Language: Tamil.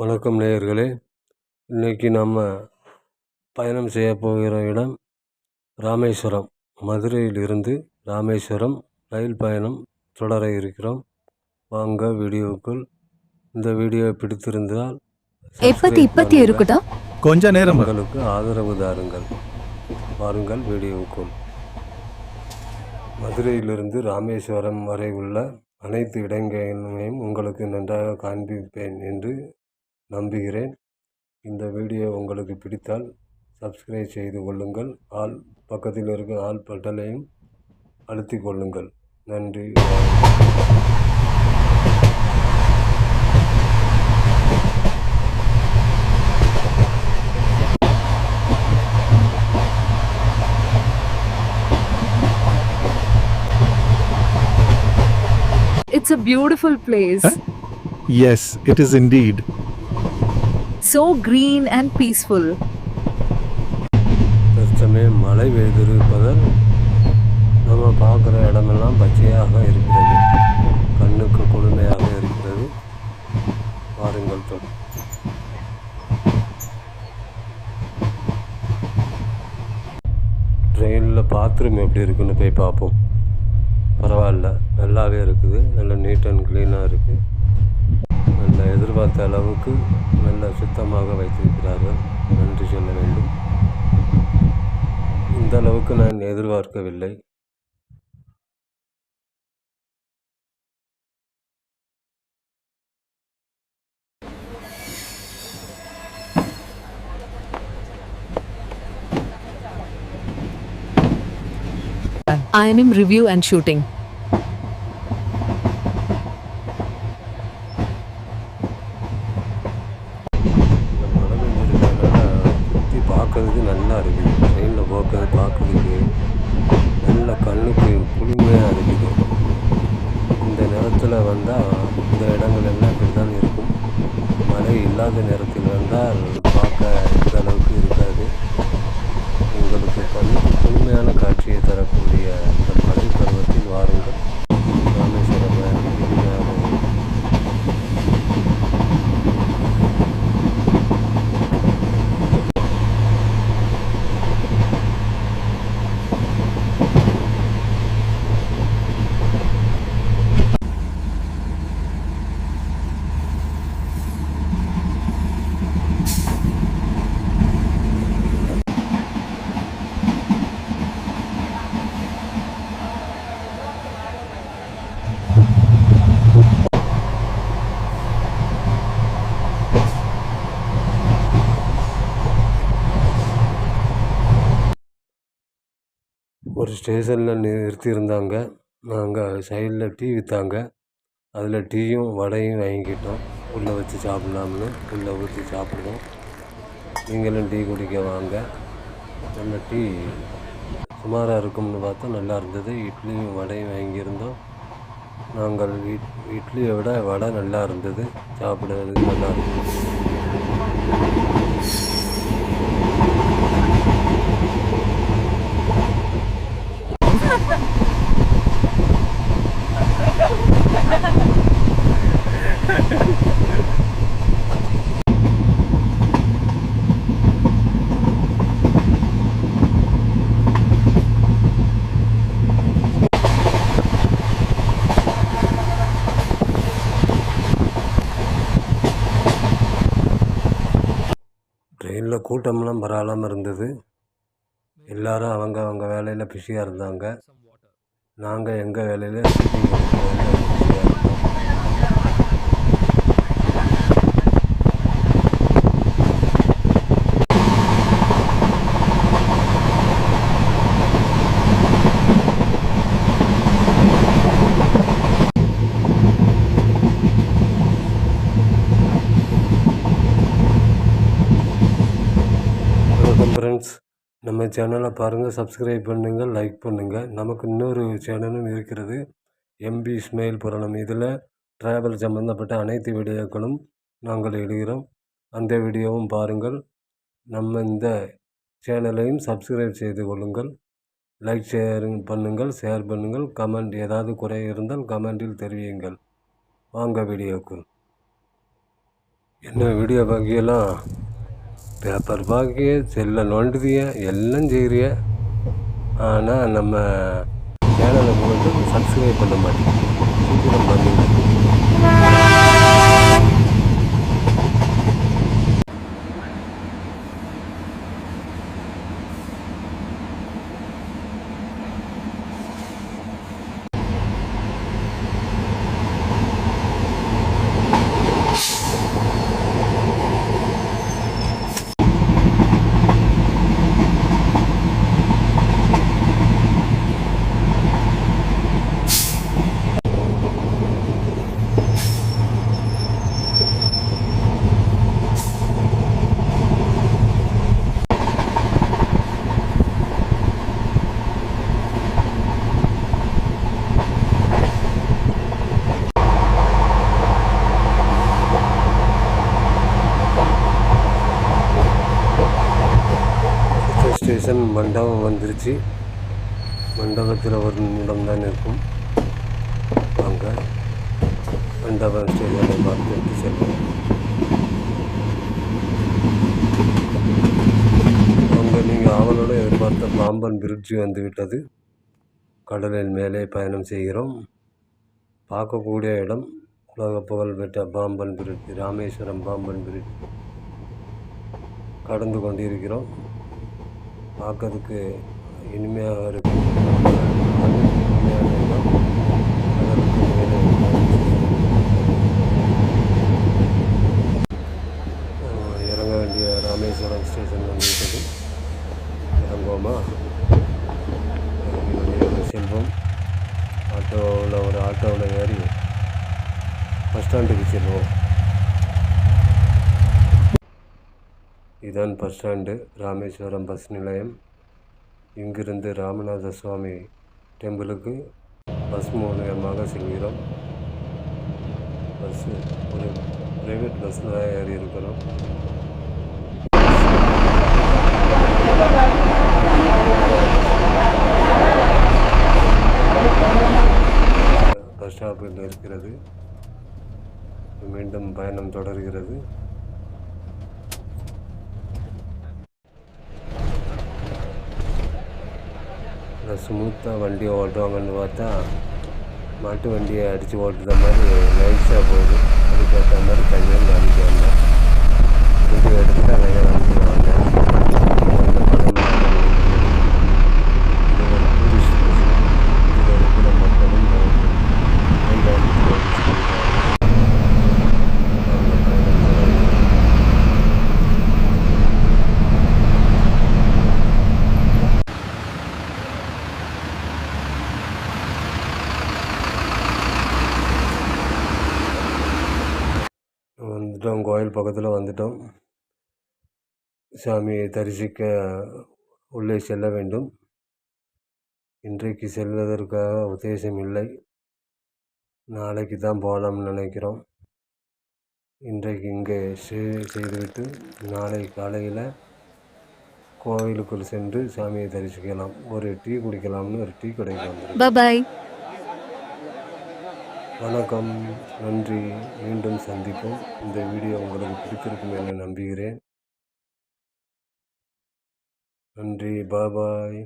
வணக்கம் நேயர்களே. இன்றைக்கி நம்ம பயணம் செய்ய போகிற இடம் ராமேஸ்வரம். மதுரையிலிருந்து ராமேஸ்வரம் ரயில் பயணம் தொடர இருக்கிறோம். வாங்க வீடியோவுக்குள் இந்த வீடியோ பிடித்திருந்தால் எப்பத்தி இப்பத்தி இருக்குதா கொஞ்ச நேரம். உங்களுக்கு ஆதரவு தாருங்கள். வாருங்கள் வீடியோவுக்குள் மதுரையிலிருந்து ராமேஸ்வரம் வரை உள்ள அனைத்து இடங்களையும் உங்களுக்கு நன்றாக காண்பிப்பேன் என்று நம்புகிறேன் இந்த வீடியோ உங்களுக்கு பிடித்தால் சப்ஸ்கிரைப் செய்து கொள்ளுங்கள் ஆல் பக்கத்தில் இருக்கும் ஆல் பட்டனையும் அழுத்திக் கொள்ளுங்கள் நன்றி It's a beautiful place. Yes, it is indeed. So green and peaceful தற்சமயம் மழை பெய்திருப்பதால் நம்ம பார்க்குற இடமெல்லாம் பச்சையாக இருக்கிறது. கண்ணுக்கு குளுமையாக இருக்கிறது. பாருங்கள் தொ ட்ரெயினில் பாத்ரூம் எப்படி இருக்குன்னு போய் பார்ப்போம். பரவாயில்ல நல்லாவே இருக்குது. நல்லா நீட் அண்ட் க்ளீனாக இருக்குது நல்ல எதிர்பார்த்த அளவுக்கு நல்ல சுத்தமாக வைத்திருக்கிறார்கள். நன்றி சொல்ல வேண்டும். இந்த அளவுக்கு நான் எதிர்பார்க்கவில்லை. I am in review and shooting. இந்த மழை பெஞ்சிருக்கிறதுனால சுற்றி பார்க்கறதுக்கு நல்லா இருக்குது ட்ரெயினில் போக்கிறது பார்க்கறதுக்கு நல்ல கண்ணுக்கு குளுமையாக இருக்குது இந்த நேரத்தில் வந்தால் இந்த இடங்கள் எல்லாம் இப்படி தான் இருக்கும். மழை இல்லாத நேரத்தில் வந்தால் பார்க்க இந்த அளவுக்கு இருக்காது உங்களுக்கு கண்ணுக்கு குளுமையான காட்சியை தரக்கூடிய இந்த மழை பருவத்தில் வாருங்கள் ராமேஸ்வரம் இனிமையாக இருக்கும். ஒரு ஸ்டேஷனில் நிறுத்தியிருந்தாங்க. நாங்கள் சைடில் டீ விற்றாங்க அதில் டீயும் வடையும் வாங்கிக்கிட்டோம். உள்ளே வச்சு சாப்பிட்லாம்னு உள்ளே ஊற்றி சாப்பிடுவோம். நீங்களும் டீ குடிக்க வாங்க. அந்த டீ சுமாராக இருக்கும்னு பார்த்தா நல்லா இருந்தது. இட்லியும் வடையும் வாங்கியிருந்தோம். நாங்கள் இட் இட்லியை விட வடை நல்லா இருந்தது. சாப்பிடுறதுக்கு நல்லா இருந்தது. ட்ரெயினில் கூட்டம்லாம் பரவாயில்லாமல் இருந்தது. எல்லாரும் அவங்க அவங்க வேலையில் பிஸியாக இருந்தாங்க. நாங்கள் எங்கள் வேலையில் ஷூட்டிங் பிஸியாக இருந்தோம் வணக்கம் ஃப்ரெண்ட்ஸ் நம்ம சேனலை பாருங்கள் சப்ஸ்கிரைப் பண்ணுங்கள் லைக் பண்ணுங்கள் நமக்கு இன்னொரு சேனலும் இருக்கிறது. எம்பி இஸ்மாயில் புராணம். இதில் ட்ராவல் சம்மந்தப்பட்ட அனைத்து வீடியோக்களும் நாங்கள் இடுகிறோம் அந்த வீடியோவும் பாருங்கள். நம்ம இந்த சேனலையும் சப்ஸ்கிரைப் செய்து கொள்ளுங்கள். லைக் ஷேர் பண்ணுங்கள் ஷேர் பண்ணுங்கள். கமெண்ட் ஏதாவது குறை இருந்தால் கமெண்டில் தெரிவியுங்கள். வாங்க வீடியோக்கு. என்ன வீடியோ பார்க்கியெல்லாம் பேப்பர் பார்க்கிய செல்லை நோண்டுதிய எல்லாம் செய்கிறிய ஆனால் நம்ம சேனலை போட்டு சப்ஸ்கிரைப் பண்ண மாட்டேங்குது சீக்கிரம் பண்ணுங்க அடுத்த ஸ்டேஷன் மண்டபம் வந்துருச்சு. மண்டபத்தில் ஒரு நிமிடம் தான் இருக்கும். வாங்க. மண்டபம் ஸ்டேஷனை பார்த்துட்டு செல்வோம். அங்கே நீங்கள் ஆவலோடு எதிர்பார்த்த பாம்பன் பிரிட்ஜு வந்து விட்டது. கடலின் மேலே பயணம் செய்கிறோம். பார்க்கக்கூடிய இடம் உலக புகழ்பெற்ற பாம்பன் பிரிட்ஜ் ராமேஸ்வரம் பாம்பன் பிரிட்ஜ் கடந்து கொண்டிருக்கிறோம். பார்க்கறதுக்கு இனிமையாக இருக்கும். இனிமையான இடம். கடலுக்கு மேலே இறங்க வேண்டிய ராமேஸ்வரம் ஸ்டேஷன் வந்துவிட்டது இறங்குவோமா? இறங்கி செல்வோம். ஆட்டோவில் ஒரு ஆட்டோவில் ஏறி பஸ் ஸ்டாண்டுக்கு செல்வோம். இதுதான் பஸ் ஸ்டாண்டு. ராமேஸ்வரம் பஸ் நிலையம். இங்கிருந்து ராமநாத சுவாமி டெம்பிளுக்கு பஸ் மூலியமாக செல்கிறோம். பஸ்ஸு ஒரு ப்ரைவேட் பஸ்ஸில் தான் ஏறி இருக்கிறோம். பஸ் ஸ்டாப்பில் இருக்கிறது மீண்டும் பயணம் தொடர்கிறது. நல்லா ஸ்மூத்தாக வண்டி ஓட்டுவாங்கன்னு பார்த்தா மாட்டு வண்டியை அடித்து ஓட்டுற மாதிரி நைஸாக போகுது. அதுக்கேற்ற மாதிரி கையில் காமிக்க வந்தேன் வீடியோ எடுத்து அதையே காமிக்க வந்தேன் இந்த படம் இது ஒரு டூரிஸ்ட் பிளேஸ் இதில் இருக்கிற மக்களும் கை காமிச்சு ஓட்டிட்டு இருக்காங்க. அந்த பயணம் தொடருது. வந்துட்டோம் கோயில் பக்கத்தில் வந்துட்டோம். சாமியை தரிசிக்க உள்ளே செல்ல வேண்டும். இன்றைக்கு செல்வதற்காக உத்தேசம் இல்லை. நாளைக்கு தான் போகலாம்னு நினைக்கிறோம். இன்றைக்கு இங்கே சேவை செய்துவிட்டு நாளை காலையில் கோவிலுக்குள் சென்று சாமியை தரிசிக்கலாம். ஒரு டீ குடிக்கலாம்னு ஒரு டீ கடைக்கு வந்துடும் பாய் வணக்கம் நன்றி. மீண்டும் சந்திப்போம். இந்த வீடியோ உங்களுக்கு பிடித்திருக்கும் என நம்புகிறேன். நன்றி பாபாய்